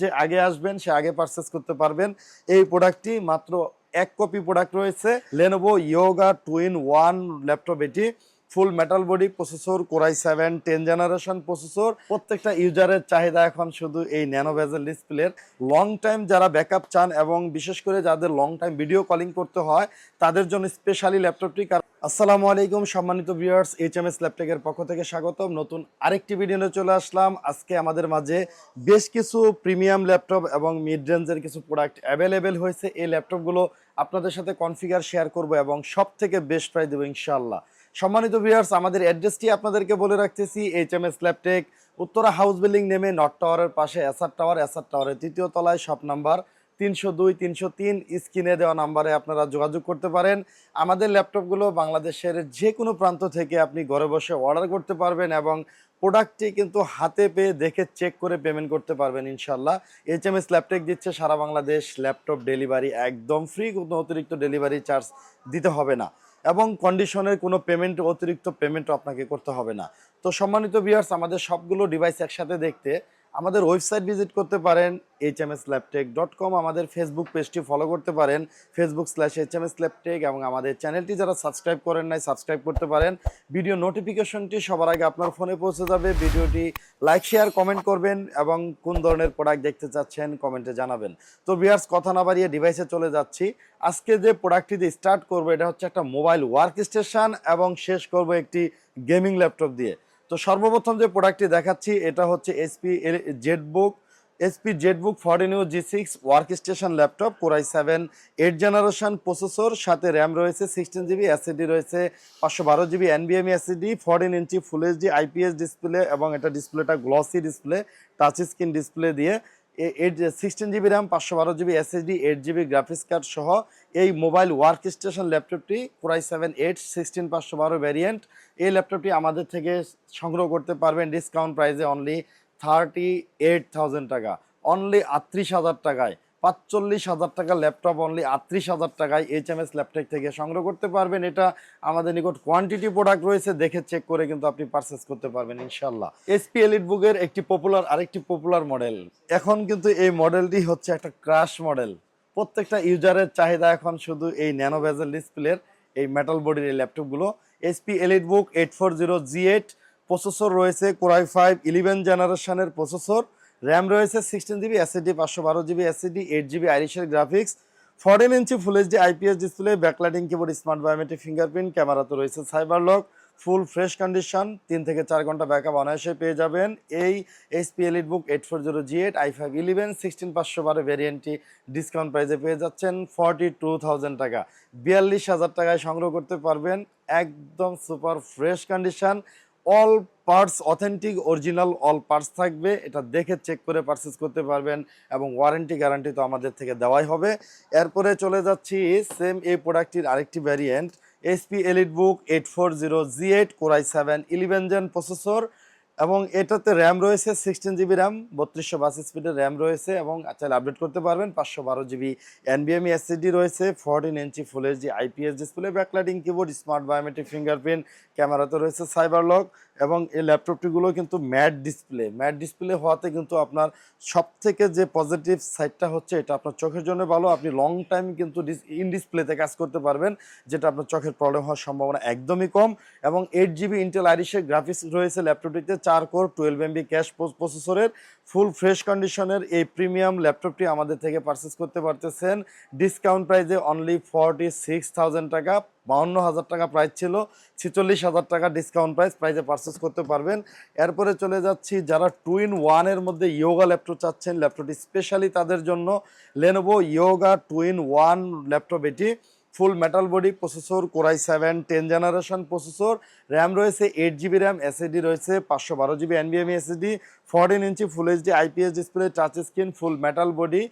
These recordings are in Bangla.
যে আগে আসবেন, সে আগে পারচেস করতে পারবেন। এই প্রোডাক্টটি মাত্র এক কপি প্রোডাক্ট রয়েছে Lenovo Yoga two in one laptop এটি। Full metal body processor core i seven ten generation processor প্রত্যেকটা ইউজারের চাহিদা এখন শুধু এই ন্যানো ভেজেল ডিসপ্লের লং টাইম যারা ব্যাকআপ চান এবং বিশেষ করে যাদের লং টাইম ভিডিও কলিং করতে হয়, তাদের জন্য স্পেশালি ল্যাপটপটি আসসালামু আলাইকুম সম্মানিত ভিউয়ার্স এইচ এম এস ল্যাপটপের পক্ষ থেকে স্বাগতম। নতুন আরেকটি ভিডিও নিয়ে চলে আসলাম। আজকে আমাদের মাঝে বেশ কিছু প্রিমিয়াম ল্যাপটপ এবং মিড রেঞ্জের কিছু প্রোডাক্ট অ্যাভেলেবেল হয়েছে। এই ল্যাপটপগুলো আপনাদের সাথে কনফিগার শেয়ার করব এবং সব থেকে বেস্ট প্রাইস দেবো ইনশাআল্লাহ। সম্মানিত ভিউয়ার্স আমাদের অ্যাড্রেসটি আপনাদেরকে বলে রাখতেছি? H M S Laptech Uttara house building নেমে নর্থ টাওয়ারের পাশে এসআর টাওয়ার এসআর টাওয়ারের তৃতীয় তলায় শপ নাম্বার তিনশো দুই, তিনশো তিন, স্ক্রিনে দেওয়া নাম্বারে আপনারা যোগাযোগ করতে পারেন। আমাদের ল্যাপটপগুলো বাংলাদেশের যে কোনো প্রান্ত থেকে আপনি ঘরে বসে অর্ডার করতে পারবেন এবং প্রোডাক্টটি কিন্তু হাতে পেয়ে দেখে চেক করে পেমেন্ট করতে পারবেন ইনশাল্লাহ এইচ এম এস ল্যাপটপ দিচ্ছে সারা বাংলাদেশ ল্যাপটপ ডেলিভারি একদম ফ্রি কোনো অতিরিক্ত ডেলিভারি চার্জ দিতে হবে না। এবং কন্ডিশনের কোনো পেমেন্ট অতিরিক্ত পেমেন্টও আপনাকে করতে হবে না। তো সম্মানিত ভিউয়ার্স আমাদের সবগুলো ডিভাইস একসাথে দেখতে আমাদের ওয়েবসাইট ভিজিট করতে পারেন H M S Laptech dot com আমাদের ফেসবুক পেজটি ফলো করতে পারেন Facebook slash H M S Laptech এবং আমাদের চ্যানেলটি যারা সাবস্ক্রাইব করেন নাই সাবস্ক্রাইব করতে পারেন। ভিডিও নোটিফিকেশনটি সবার আগে আপনার ফোনে পৌঁছে যাবে ভিডিওটি লাইক শেয়ার কমেন্ট করবেন, এবং কোন ধরনের প্রোডাক্ট দেখতে চাচ্ছেন কমেন্টে জানাবেন। তো ভিউয়ার্স কথা না বাড়িয়ে ডিভাইসে চলে যাচ্ছি। আজকে যে প্রোডাক্টটি দিয়ে স্টার্ট করব, এটা হচ্ছে একটা মোবাইল ওয়ার্ক স্টেশন এবং শেষ করব একটি গেমিং ল্যাপটপ দিয়ে। তো সর্বপ্রথম যে প্রোডাক্টটি দেখাচ্ছি, এটা হচ্ছে HP ZBook HP ZBook fourteen u G six workstation laptop core i seven eight generation processor সাথে র্যাম রয়েছে সিক্সটিন জিবি এসএডি রয়েছে, পাঁচশো বারো GB এনবিএমই SSD fourteen inch full HD IPS display এবং এটা ডিসপ্লেটা glossy display touch screen display দিয়ে এইট সিক্সটিন জিবি র্যাম পাঁচশো বারো GB SSD eight GB graphics card সহ এই মোবাইল ওয়ার্ক স্টেশন ল্যাপটপটি core i seven eight sixteen পাঁচশো বারো ভ্যারিয়েন্ট এই ল্যাপটপটি আমাদের থেকে সংগ্রহ করতে পারবেন ডিসকাউন্ট প্রাইসে অনলি থার্টি এইট থাউজেন্ড টাকা অনলি আটত্রিশ হাজার টাকায়। পাঁচচল্লিশ হাজার টাকা ল্যাপটপ অনলি আটত্রিশ হাজার টাকায় এইচ এম এস ল্যাপটপ থেকে সংগ্রহ করতে পারবেন। এটা আমাদের নিকট কোয়ান্টিটি প্রোডাক্ট রয়েছে, দেখে চেক করে কিন্তু আপনি পারচেস করতে পারবেন ইনশাল্লাহ এসপি এলিট বুকের একটি পপুলার আরেকটি পপুলার মডেল এখন কিন্তু এই মডেলটি হচ্ছে একটা ক্রাশ মডেল প্রত্যেকটা ইউজারের চাহিদা এখন শুধু এই ন্যানো ভেজেল ডিসপ্লের এই মেটাল বডির এই ল্যাপটপগুলো HP EliteBook eight four zero G eight processor রয়েছে কোরাই ফাইভ ইলেভেন জেনারেশনের প্রসেসর র্যাম রয়েছে সিক্সটিন জিবি এসএডি পাঁচশো বারো GB SSD eight GB আইরিশের graphics fourteen inch full HD IPS display backlighting keyboard smart biometric fingerprint camera তো রয়েছে cyber lock full fresh condition তিন থেকে চার ঘণ্টা ব্যাকআপ অনায়াসে পেয়ে যাবেন। এই HP EliteBook eight four zero G eight i five eleven sixteen পাঁচশো বারো ভ্যারিয়েন্টটি ডিসকাউন্ট প্রাইসে পেয়ে যাচ্ছেন ফর্টি টু থাউজেন্ড টাকা। বিয়াল্লিশ হাজার টাকায় সংগ্রহ করতে পারবেন, একদম super fresh condition all parts authentic original all parts থাকবে। এটা দেখে চেক করে পারচেস করতে পারবেন এবং ওয়ারেন্টি গ্যারান্টি তো আমাদের থেকে দেওয়াই হবে। এরপরে চলে যাচ্ছি সেম এই প্রোডাক্টটির আরেকটি variant HP EliteBook eight four zero G eight core i seven eleven gen processor এবং এটাতে র্যাম রয়েছে সিক্সটিন জিবি র্যাম বত্রিশশো বাস স্পিডের র্যাম রয়েছে এবং চাইলে আপডেট করতে পারবেন। পাঁচশো বারো জিবি এনবিএমই এসএসডি রয়েছে fourteen inch full HD IPS display backlighting keyboard smart biometric fingerprint ক্যামেরাতে রয়েছে সাইবার লক এবং এই ল্যাপটপটিগুলো কিন্তু ম্যাট ডিসপ্লে ম্যাট ডিসপ্লে হওয়াতে কিন্তু আপনার সব থেকে যে পজিটিভ সাইডটা হচ্ছে, এটা আপনার চোখের জন্য ভালো। আপনি লং টাইম কিন্তু ইন ডিসপ্লেতে কাজ করতে পারবেন, যেটা আপনার চোখের প্রবলেম হওয়ার সম্ভাবনা একদমই কম। এবং এইট জিবি ইন্টেল আইরিশের গ্রাফিক্স রয়েছে ল্যাপটপটিতে চার কোর টুয়েলভ এমবি ক্যাশ প্রসেসরের ফুল ফ্রেশ কন্ডিশনের এই প্রিমিয়াম ল্যাপটপটি আমাদের থেকে পারচেস করতে পারতেছেন। ডিসকাউন্ট প্রাইসে অনলি ফর্টি সিক্স থাউজেন্ড টাকা, বাউন্ন হাজার টাকা প্রাইস ছিল, ছিচল্লিশ হাজার টাকা ডিসকাউন্ট প্রাইস প্রাইসে পারচেস করতে পারবেন। এরপরে চলে যাচ্ছি, যারা টু ইন ওয়ানের মধ্যে ইয়োগা ল্যাপটপ চাচ্ছেন ল্যাপটপটি স্পেশালি তাদের জন্য Lenovo Yoga two in one laptop এটি। Full metal body processor core i seven ten generation processor RAM রয়েছে এইট জিবি র্যাম এসএডি রয়েছে পাঁচশো বারো GB এনবিএমই SSD fourteen inch full HD IPS display touch screen full metal body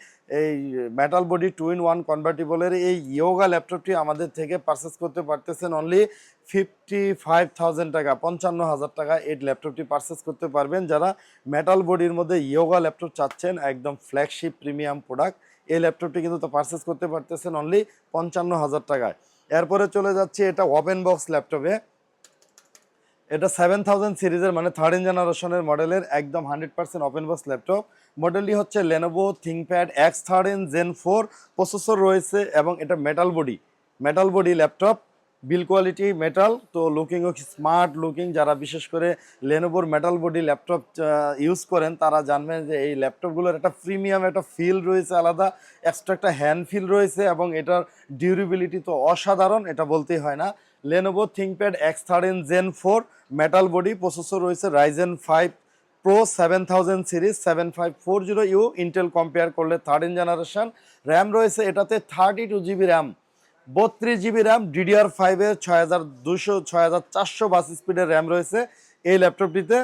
এই metal body two in one কনভার্টিবলের এই ইয়োগা ল্যাপটপটি আমাদের থেকে পারচেস করতে পারতেছেন অনলি ফিফটি ফাইভ থাউজেন্ড টাকা, পঞ্চান্ন হাজার টাকা এই ল্যাপটপটি পারচেস করতে পারবেন। যারা মেটাল বডির মধ্যে ইয়োগা ল্যাপটপ চাচ্ছেন, একদম ফ্ল্যাগশিপ প্রিমিয়াম প্রোডাক্ট এই ল্যাপটপটি কিন্তু তো পারচেস করতে পারতেছেন অনলি পঞ্চান্ন হাজার টাকায়। এরপরে চলে যাচ্ছে এটা ওপেন বক্স ল্যাপটপে এটা সেভেন থাউজেন্ড সিরিজের মানে থার্ড জেনারেশনের মডেলের একদম hundred percent open box laptop মডেলটি হচ্ছে Lenovo ThinkPad X third gen four processor রয়েছে এবং এটা metal body metal body laptop build quality metal, তো লুকিংও স্মার্ট লুকিং যারা বিশেষ করে লেনোভোর মেটাল বডি ল্যাপটপ ইউজ করেন, তারা জানবেন যে এই ল্যাপটপগুলোর একটা প্রিমিয়াম একটা ফিল রয়েছে আলাদা এক্সট্রা একটা হ্যান্ড ফিল রয়েছে এবং এটার ডিউরেবিলিটি তো অসাধারণ, এটা বলতেই হয় না। Lenovo ThinkPad X thirteen gen four metal body processor রয়েছে Ryzen five pro seven thousand series seven five four zero U Intel compare করলে থার্টিন জেনারেশন র্যাম রয়েছে এটাতে থার্টি টু জিবি র্যাম বত্রিশ জিবি র্যাম ডিডিআর ফাইভের ছয় হাজার দুশো ছয় হাজার চারশো বাস স্পিডের র্যাম রয়েছে। এই ল্যাপটপটিতে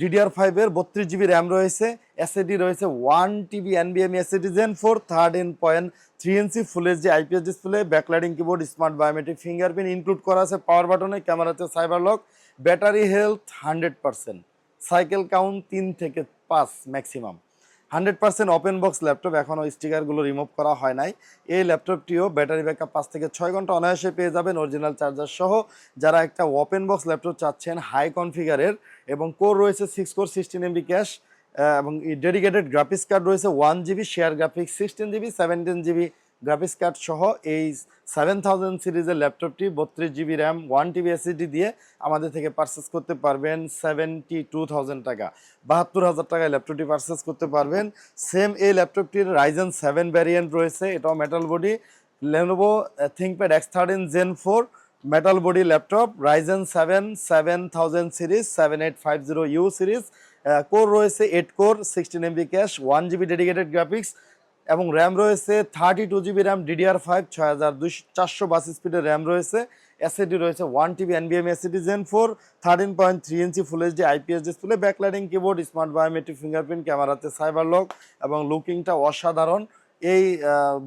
ডিডিআর ফাইভের বত্রিশ জিবি র্যাম রয়েছে। এসএডি রয়েছে one TB এনবিএম SSD gen four thirteen point three inch full HD IPS display backlighting keyboard smart biometric fingerprint include করা আছে পাওয়ার বাটনে ক্যামেরাতে cyber lock battery health hundred percent cycle count তিন থেকে পাঁচ maximum hundred percent open box laptop এখনও স্টিকারগুলো রিমুভ করা হয় নাই। এই ল্যাপটপটিও ব্যাটারি ব্যাকআপ পাঁচ থেকে ছয় ঘণ্টা অনায়াসে পেয়ে যাবেন অরিজিনাল চার্জার সহ। যারা একটা ওপেন বক্স ল্যাপটপ চাচ্ছেন হাই কনফিগারের এবং কোর রয়েছে six core sixteen MB cache এবং ডেডিকেটেড গ্রাফিক্স কার্ড রয়েছে one GB share graphics sixteen GB seventeen GB graphics card সহ এই সেভেন থাউজেন্ড সিরিজের ল্যাপটপটি বত্রিশ GB RAM one TB SSD দিয়ে আমাদের থেকে পারচেস করতে পারবেন সেভেন্টি টু থাউজেন্ড টাকা। বাহাত্তর হাজার টাকায় ল্যাপটপটি পারচেস করতে পারবেন। সেম এই ল্যাপটপটির রাইজেন সেভেন ভ্যারিয়েন্ট রয়েছে, এটাও metal body Lenovo ThinkPad X thirteen gen four metal body laptop. Ryzen seven seven thousand series seven eight five zero U series. Core রয়েছে eight core sixteen MB cache one GB dedicated graphics এবং র্যাম রয়েছে thirty two GB RAM DDR five ছয় হাজার দুইশো, চারশো বাস স্পিডের র্যাম রয়েছে। এসএডি রয়েছে one TB এনবিএম SSD gen four thirteen point three inch full HD IPS display backlighting keyboard smart biometric fingerprint ক্যামেরাতে সাইবার লক এবং লুকিংটা অসাধারণ। এই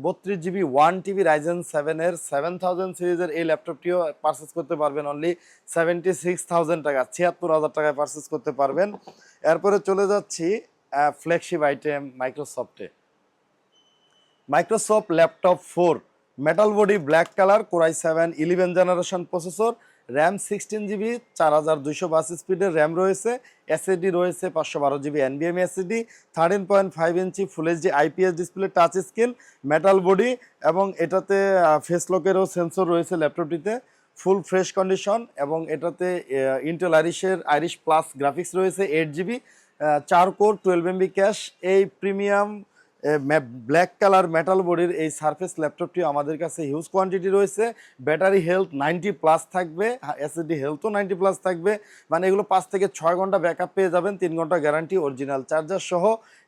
বত্রিশ জিবি ওয়ান টিবি রাইজেন সেভেনের সেভেন থাউজেন্ড সিরিজের এই ল্যাপটপটিও পারচেস করতে পারবেন অনলি সেভেন্টি সিক্স থাউজেন্ড টাকা, ছিয়াত্তর হাজার টাকায় পারচেস করতে পারবেন। এরপরে চলে যাচ্ছি flagship item মাইক্রোসফটে Microsoft laptop four metal body black colour core i seven eleven generation processor RAM sixteen GB চার হাজার দুইশো বাস স্পিডের র্যাম রয়েছে এসএডি রয়েছে পাঁচশো বারো GB এনবিএম SSD thirteen point five inch full HD IPS display touch screen metal body এবং এটাতে ফেস লকেরও সেন্সর রয়েছে ল্যাপটপটিতে ফুল ফ্রেশ কন্ডিশন এবং এটাতে ইন্টেল আইরিশের আইরিশ প্লাস গ্রাফিক্স রয়েছে এইট জিবি চার কোর টুয়েলভ এমবি ক্যাশ এই প্রিমিয়াম ব্ল্যাক কালার মেটাল বডির এই সারফেস ল্যাপটপটি আমাদের কাছে হিউজ কোয়ান্টিটি রয়েছে। ব্যাটারি হেলথ নাইনটি প্লাস থাকবে এসএসডি হেলথও নাইনটি প্লাস থাকবে। মানে এগুলো পাঁচ থেকে ছয় ঘণ্টা ব্যাকআপ পেয়ে যাবেন, তিন ঘণ্টা গ্যারান্টি অরিজিনাল চার্জার সহ।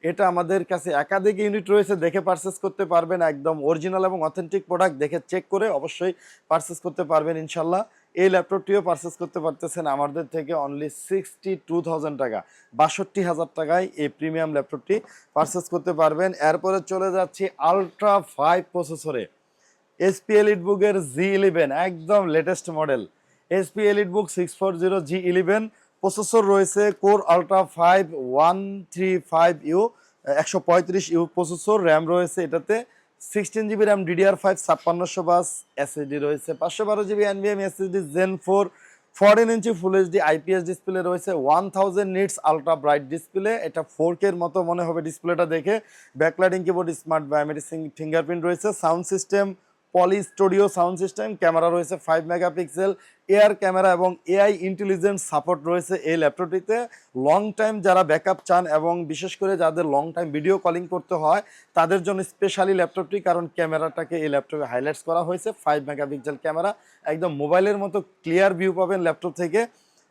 এটা আমাদের কাছে একাধিক ইউনিট রয়েছে, দেখে পারচেস করতে পারবেন একদম অরিজিনাল এবং অথেন্টিক প্রোডাক্ট দেখে চেক করে অবশ্যই পারচেস করতে পারবেন ইনশাল্লাহ। এই ল্যাপটপটিও পারচেস করতে পারতেছেন আমাদের থেকে অনলি সিক্সটি টু থাউজেন্ড টাকা। বাষট্টি হাজার টাকায় এই প্রিমিয়াম ল্যাপটপটি পারচেস করতে পারবেন। এরপরে চলে যাচ্ছি আলট্রা ফাইভ প্রসেসরে এসপি এলিট বুকের জি ইলেভেন একদম latest model HP EliteBook six four zero G eleven processor রয়েছে core ultra five one three five U একশো পঁয়ত্রিশ ইউ প্রসেসর র্যাম রয়েছে এটাতে। Sixteen GB RAM DDR five ছাপ্পান্নশো bus SSD রয়েছে, পাঁচশো বারো GB এনবিএম SSD gen four fourteen inch full HD IPS display রয়েছে one thousand nits ultra bright display এটা ফোর কের মতো মনে হবে ডিসপ্লেটা দেখে। Backlighting keyboard smart biometric fingerprint রয়েছে sound system Poly Studio sound system, camera রয়েছে ফাইভ মেগাপিক্সেল এয়ার ক্যামেরা এবং এআই ইন্টেলিজেন্স সাপোর্ট রয়েছে এই ল্যাপটপটিতে লং টাইম যারা ব্যাকআপ চান এবং বিশেষ করে যাদের লং টাইম ভিডিও কলিং করতে হয়, তাদের জন্য স্পেশালি ল্যাপটপটি কারণ ক্যামেরাটাকে এই ল্যাপটপে হাইলাইটস করা হয়েছে ফাইভ মেগাপিক্সেল ক্যামেরা। একদম মোবাইলের মতো ক্লিয়ার ভিউ পাবেন ল্যাপটপ থেকে।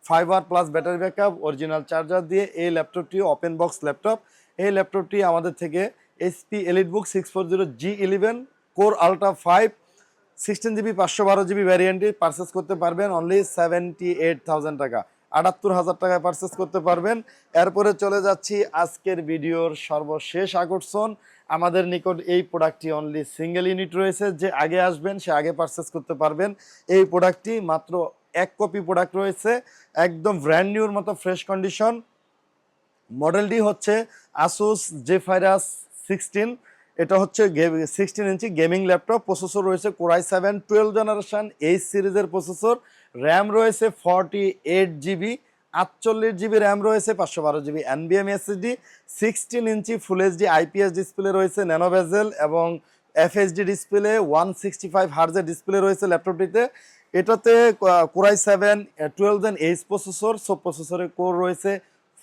ফাইভ আর plus battery backup original charger দিয়ে এই ল্যাপটপটিও ওপেন বক্স ল্যাপটপ এই ল্যাপটপটি আমাদের থেকে HP EliteBook six four zero G eleven core ultra five sixteen GB পাঁচশো বারো জিবি ভ্যারিয়েন্টটি পারচেস করতে পারবেন অনলি সেভেন্টি এইট থাউজেন্ড টাকা। আটাত্তর হাজার টাকায় পারচেস করতে পারবেন। এরপরে চলে যাচ্ছি আজকের ভিডিওর সর্বশেষ আকর্ষণ। আমাদের নিকট এই প্রোডাক্টটি অনলি সিঙ্গেল ইউনিট রয়েছে। যে আগে আসবেন, সে আগে পারচেস করতে পারবেন। এই প্রোডাক্টটি মাত্র এক কপি প্রোডাক্ট রয়েছে। একদম ব্র্যান্ড নিউর মতো ফ্রেশ কন্ডিশন মডেলটি হচ্ছে আসুস জেফাইরাস সিক্সটিন এটা হচ্ছে sixteen inch gaming laptop processor রয়েছে core i seven twelve generation H সিরিজের প্রসেসর র্যাম রয়েছে ফর্টি এইট জিবি আটচল্লিশ জিবি র্যাম রয়েছে, পাঁচশো বারো GB এনবিএম SSD sixteen inch full HD IPS display রয়েছে ন্যানোভেজেল এবং FSD display one sixty five হার্জের display রয়েছে ল্যাপটপটিতে এটাতে core i seven twelve gen H processor সব প্রসেসরের কোর রয়েছে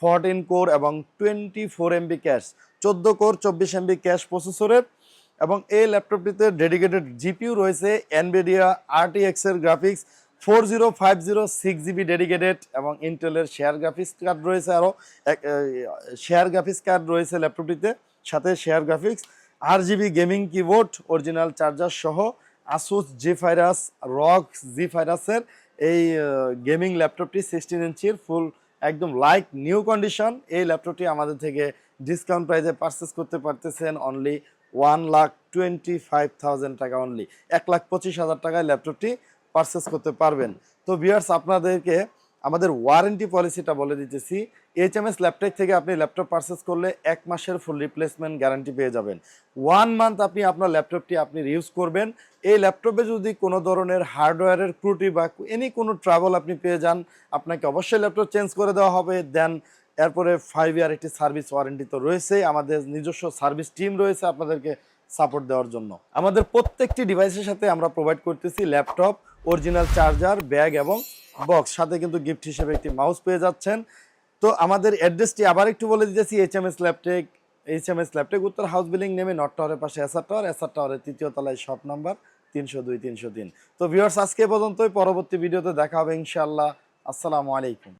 ফোরটিন কোর এবং টোয়েন্টি ফোর এমবি ক্যাশ চোদ্দ কোর চব্বিশ এমবি ক্যাশ প্রসেসরের এবং এই ল্যাপটপটিতে ডেডিকেটেড জিপিউ রয়েছে এনভিডিয়া আরটিএক্স এর graphics four zero five zero six GB dedicated এবং ইন্টেলের শেয়ার গ্রাফিক্স কার্ড রয়েছে আরও এক শেয়ার গ্রাফিক্স কার্ড রয়েছে ল্যাপটপটিতে সাথে শেয়ার গ্রাফিক্স আর GB gaming keyboard original charger সহ আসুস জি ফাইরাস রক জি ফাইরাসের এই গেমিং ল্যাপটপটি সিক্সটিন ইঞ্চির ফুল একদম লাইক নিউ কন্ডিশন এই ল্যাপটপটি আমাদের থেকে ডিসকাউন্ট প্রাইসে পারচেস করতে পারতেছেন only one lakh twenty five thousand টাকা অনলি এক লাখ পঁচিশ হাজার টাকায় ল্যাপটপটি পারচেস করতে পারবেন। তো ভিউয়ার্স আপনাদেরকে আমাদের ওয়ারেন্টি পলিসিটা বলে দিতেছি। এইচ এম এস ল্যাপটপ থেকে আপনি ল্যাপটপ পারচেস করলে এক মাসের ফুল রিপ্লেসমেন্ট গ্যারান্টি পেয়ে যাবেন। ওয়ান মান্থ আপনি আপনার ল্যাপটপটি আপনি ইউজ করবেন। এই ল্যাপটপে যদি কোনো ধরনের হার্ডওয়্যারের ত্রুটি বা এনি কোনো ট্রাভেল আপনি পেয়ে যান, আপনাকে অবশ্যই ল্যাপটপ চেঞ্জ করে দেওয়া হবে। দেন এরপরে ফাইভ ইয়ার একটি সার্ভিস ওয়ারেন্টি তো রয়েছেই আমাদের নিজস্ব সার্ভিস টিম রয়েছে আপনাদেরকে সাপোর্ট দেওয়ার জন্য। আমাদের প্রত্যেকটি ডিভাইসের সাথে আমরা প্রোভাইড করতেছি ল্যাপটপ অরিজিনাল চার্জার, ব্যাগ এবং বক্স। সাথে কিন্তু গিফট হিসেবে একটি মাউস পেয়ে যাচ্ছেন। তো আমাদের অ্যাড্রেসটি আবার একটু বলে দিতেছি H M S Laptech H M S Laptech উত্তর হাউস বিল্ডিং নেমে নট টাওয়ারের পাশে এসআর টাওয়ার এসআর টাওয়ারের তৃতীয় তলায় শপ নাম্বার তিনশো দুই, তিনশো তিন। তো ভিউয়ার্স আজকে পর্যন্তই। পরবর্তী ভিডিওতে দেখা হবে ইনশাল্লাহ আসসালামু আলাইকুম।